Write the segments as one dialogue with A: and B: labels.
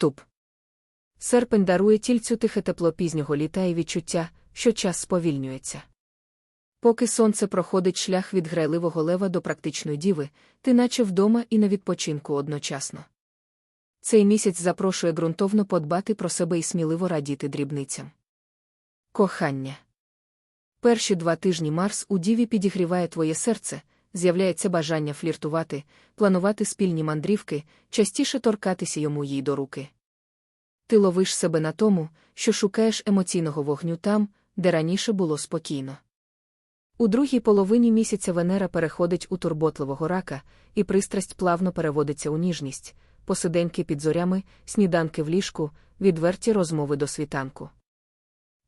A: Вступ. Серпень дарує тільцю тихе тепло пізнього літа і відчуття, що час сповільнюється. Поки сонце проходить шлях від грайливого лева до практичної діви, ти наче вдома і на відпочинку одночасно. Цей місяць запрошує ґрунтовно подбати про себе і сміливо радіти дрібницям. Кохання. Перші два тижні Марс у Діві підігріває твоє серце, з'являється бажання фліртувати, планувати спільні мандрівки, частіше торкатися йому їй до руки. Ти ловиш себе на тому, що шукаєш емоційного вогню там, де раніше було спокійно. У другій половині місяця Венера переходить у турботливого рака, і пристрасть плавно переводиться у ніжність, посиденьки під зорями, сніданки в ліжку, відверті розмови до світанку.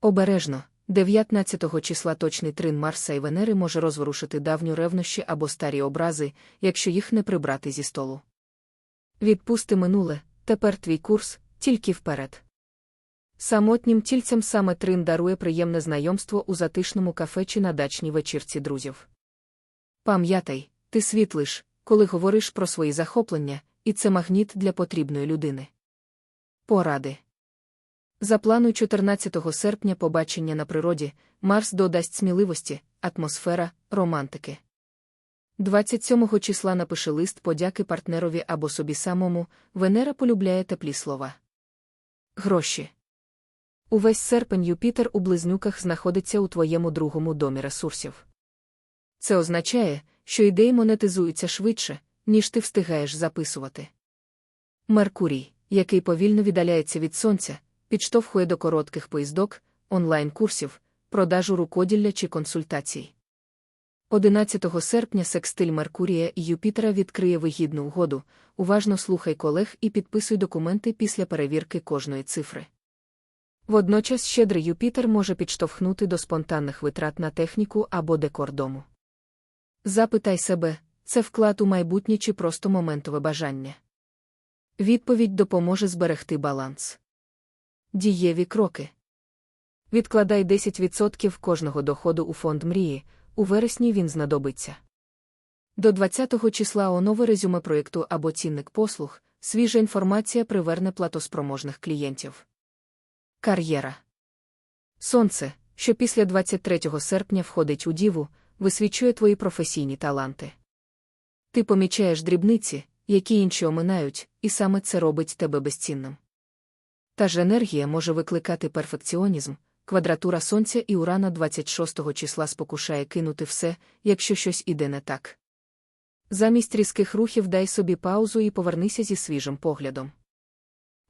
A: Обережно, 19 числа точний трин Марса і Венери може розворушити давню ревнощі або старі образи, якщо їх не прибрати зі столу. Відпусти минуле, тепер твій курс, тільки вперед. Самотнім тільцям саме трин дарує приємне знайомство у затишному кафе чи на дачній вечірці друзів. Пам'ятай, ти світлиш, коли говориш про свої захоплення, і це магніт для потрібної людини. Поради. Заплануй 14 серпня побачення на природі, Марс додасть сміливості, атмосфера, романтики. 27 числа напиши лист подяки партнерові або собі самому, Венера полюбляє теплі слова. Гроші. Увесь серпень Юпітер у близнюках знаходиться у твоєму другому домі ресурсів. Це означає, що ідеї монетизуються швидше, ніж ти встигаєш записувати. Меркурій, який повільно віддаляється від сонця, підштовхує до коротких поїздок, онлайн-курсів, продажу рукоділля чи консультацій. 11 серпня секстиль Меркурія і Юпітера відкриє вигідну угоду. Уважно слухай колег і підписуй документи після перевірки кожної цифри. Водночас щедрий Юпітер може підштовхнути до спонтанних витрат на техніку або декор дому. Запитай себе, це вклад у майбутнє чи просто моментове бажання. Відповідь допоможе зберегти баланс. Дієві кроки. Відкладай 10% кожного доходу у фонд мрії, у вересні він знадобиться. До 20 числа онове резюме проєкту або цінник послуг, свіжа інформація приверне платоспроможних клієнтів. Кар'єра. Сонце, що після 23 серпня входить у діву, висвічує твої професійні таланти. Ти помічаєш дрібниці, які інші оминають, і саме це робить тебе безцінним. Та ж енергія може викликати перфекціонізм, квадратура сонця і урана 26 числа спокушає кинути все, якщо щось іде не так. Замість різких рухів дай собі паузу і повернися зі свіжим поглядом.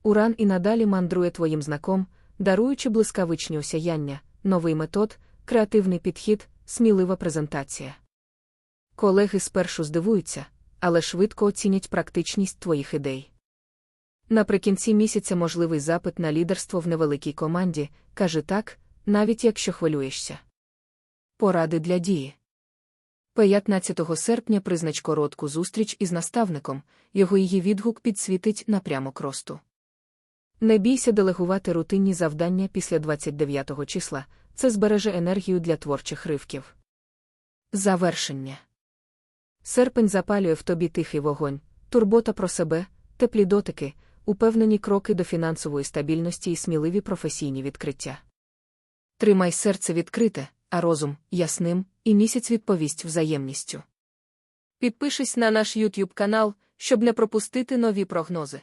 A: Уран і надалі мандрує твоїм знаком, даруючи блискавичні осяяння, новий метод, креативний підхід, смілива презентація. Колеги спершу здивуються, але швидко оцінять практичність твоїх ідей. Наприкінці місяця можливий запит на лідерство в невеликій команді, каже так, навіть якщо хвилюєшся. Поради для дії. 15 серпня признач коротку зустріч із наставником, його її відгук підсвітить напрямок росту. Не бійся делегувати рутинні завдання після 29 числа, це збереже енергію для творчих ривків. Завершення. Серпень запалює в тобі тихий вогонь, турбота про себе, теплі дотики, упевнені кроки до фінансової стабільності і сміливі професійні відкриття. Тримай серце відкрите, а розум ясним, і місяць відповість взаємністю. Підпишись на наш YouTube канал, щоб не пропустити нові прогнози.